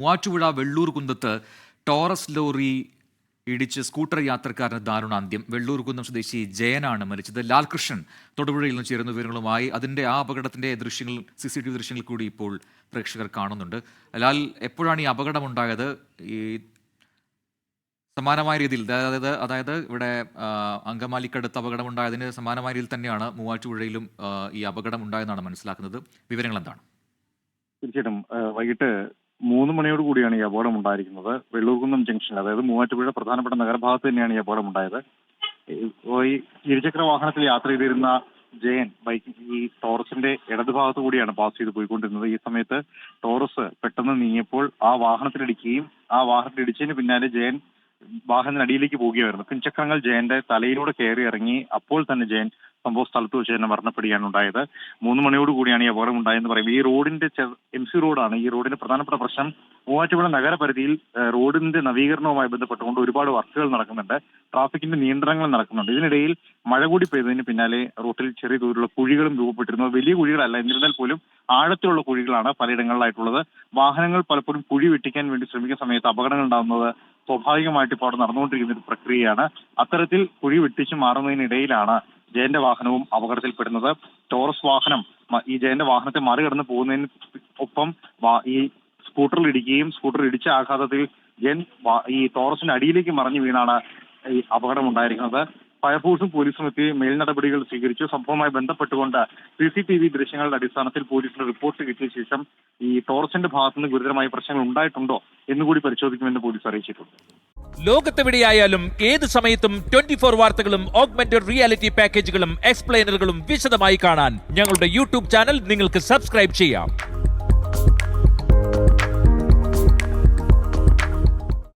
മൂവാറ്റുപുഴ വെള്ളൂർ കുന്നത്ത് Taurus lorry ഇടിച്ച് scooter യാത്രക്കാരന് ദാരുണാന്ത്യം. വെള്ളൂർ കുന്നം സ്വദേശി ജയനാണ് മരിച്ചത്. ലാൽകൃഷ്ണൻ തൊടുപുഴയിൽ നിന്ന് ചേരുന്ന വിവരങ്ങളുമായി അതിന്റെ ആ അപകടത്തിന്റെ ദൃശ്യങ്ങൾ സി സി ടി വി ദൃശ്യങ്ങൾ കൂടി ഇപ്പോൾ പ്രേക്ഷകർ കാണുന്നുണ്ട്. ലാൽ എപ്പോഴാണ് ഈ അപകടമുണ്ടായത്? ഈ സമാനമായ രീതിയിൽ അതായത് അതായത് ഇവിടെ അങ്കമാലിക്കടുത്ത് അപകടമുണ്ടായതിന് സമാനമായ രീതിയിൽ തന്നെയാണ് മൂവാറ്റുപുഴയിലും ഈ അപകടം ഉണ്ടായെന്നാണ് മനസ്സിലാക്കുന്നത്. വിവരങ്ങൾ എന്താണ്? തീർച്ചയായിട്ടും വൈകിട്ട് മൂന്ന് മണിയോട് കൂടിയാണ് ഈ അപകടം ഉണ്ടായിരിക്കുന്നത്. വെള്ളൂർകുന്നം ജംഗ്ഷൻ അതായത് മൂവാറ്റുപുഴ പ്രധാനപ്പെട്ട നഗരഭാഗത്ത് തന്നെയാണ് ഈ അപകടം ഉണ്ടായത്. ഈ- ഇരുചക്ര വാഹനത്തിൽ യാത്ര ചെയ്തിരുന്ന ജയൻ ബൈക്ക് ഈ ടോറസിന്റെ ഇടതുഭാഗത്ത് കൂടിയാണ് പാസ് ചെയ്ത് പോയിക്കൊണ്ടിരുന്നത്. ഈ സമയത്ത് ടോറസ് പെട്ടെന്ന് നീങ്ങിയപ്പോൾ ആ വാഹനത്തിലിടിക്കുകയും ആ വാഹനത്തിലിടിച്ചതിന് പിന്നാലെ ജയൻ വാഹനത്തിനടിയിലേക്ക് പോവുകയായിരുന്നു. പിൻചക്രങ്ങൾ ജയന്റെ തലയിലൂടെ കയറി ഇറങ്ങി അപ്പോൾ തന്നെ ജയൻ സംഭവ സ്ഥലത്ത് വെച്ച് തന്നെ മരണപ്പെടുകയാണ് ഉണ്ടായത്. മൂന്ന് മണിയോട് കൂടിയാണ് ഈ അപകടം ഉണ്ടായെന്ന് പറയും ഈ റോഡിന്റെ എം സി റോഡാണ് ഈ റോഡിന്റെ പ്രധാനപ്പെട്ട പ്രശ്നം. മൂവാറ്റുപുഴ നഗരപരിധിയിൽ റോഡിന്റെ നവീകരണവുമായി ബന്ധപ്പെട്ടുകൊണ്ട് ഒരുപാട് വർക്കുകൾ നടക്കുന്നുണ്ട്. ട്രാഫിക്കിന്റെ നിയന്ത്രണങ്ങൾ നടക്കുന്നുണ്ട്. ഇതിനിടയിൽ മഴ കൂടി പെയ്തതിന് പിന്നാലെ റോട്ടിൽ ചെറിയ തോതിലുള്ള കുഴികളും രൂപപ്പെട്ടിരുന്നു. വലിയ കുഴികളല്ല എന്നിരുന്നാൽ പോലും ആഴത്തിലുള്ള കുഴികളാണ് പലയിടങ്ങളിലായിട്ടുള്ളത്. വാഹനങ്ങൾ പലപ്പോഴും കുഴി വെട്ടിക്കാൻ വേണ്ടി ശ്രമിക്കുന്ന സമയത്ത് അപകടങ്ങൾ ഉണ്ടാകുന്നത് സ്വാഭാവികമായിട്ട് ഇപ്പോൾ അവിടെ നടന്നുകൊണ്ടിരിക്കുന്ന ഒരു പ്രക്രിയയാണ്. അത്തരത്തിൽ കുഴി വെട്ടിച്ചു മാറുന്നതിനിടയിലാണ് ജയന്റെ വാഹനവും അപകടത്തിൽപ്പെടുന്നത്. ടോറസ് വാഹനം ഈ ജയന്റെ വാഹനത്തെ മറികടന്ന് പോകുന്നതിന് ഒപ്പം ഈ സ്കൂട്ടറിൽ ഇടിക്കുകയും സ്കൂട്ടർ ഇടിച്ച ആഘാതത്തിൽ ജയൻ ഈ ടോറസിന്റെ അടിയിലേക്ക് മറിഞ്ഞു വീണാണ് ഈ അപകടം ഉണ്ടായിരിക്കുന്നത് ഫയർഫോഴ്സും പോലീസും എത്തി മേൽനടപടികൾ സ്വീകരിച്ചു. സംഭവവുമായി ബന്ധപ്പെട്ടുകൊണ്ട് സി സി ടി വി ദൃശ്യങ്ങളുടെ അടിസ്ഥാനത്തിൽ പോലീസിന് റിപ്പോർട്ട് കിട്ടിയ ശേഷം ഈ ടോറസിന്റെ ഭാഗത്തുനിന്ന് ഗുരുതരമായ പ്രശ്നങ്ങൾ ഉണ്ടായിട്ടുണ്ടോ എന്നുകൂടി പരിശോധിക്കുമെന്ന് പോലീസ് അറിയിച്ചിട്ടുണ്ട്. ലോകത്തെവിടെയായാലും ഏത് സമയത്തും ട്വന്റി ഫോർ വാർത്തകളും ഓഗ്മെന്റഡ് റിയാലിറ്റി പാക്കേജുകളും എക്സ്പ്ലെയിനറുകളും വിശദമായി കാണാൻ ഞങ്ങളുടെ യൂട്യൂബ് ചാനൽ നിങ്ങൾക്ക് സബ്സ്ക്രൈബ് ചെയ്യാം.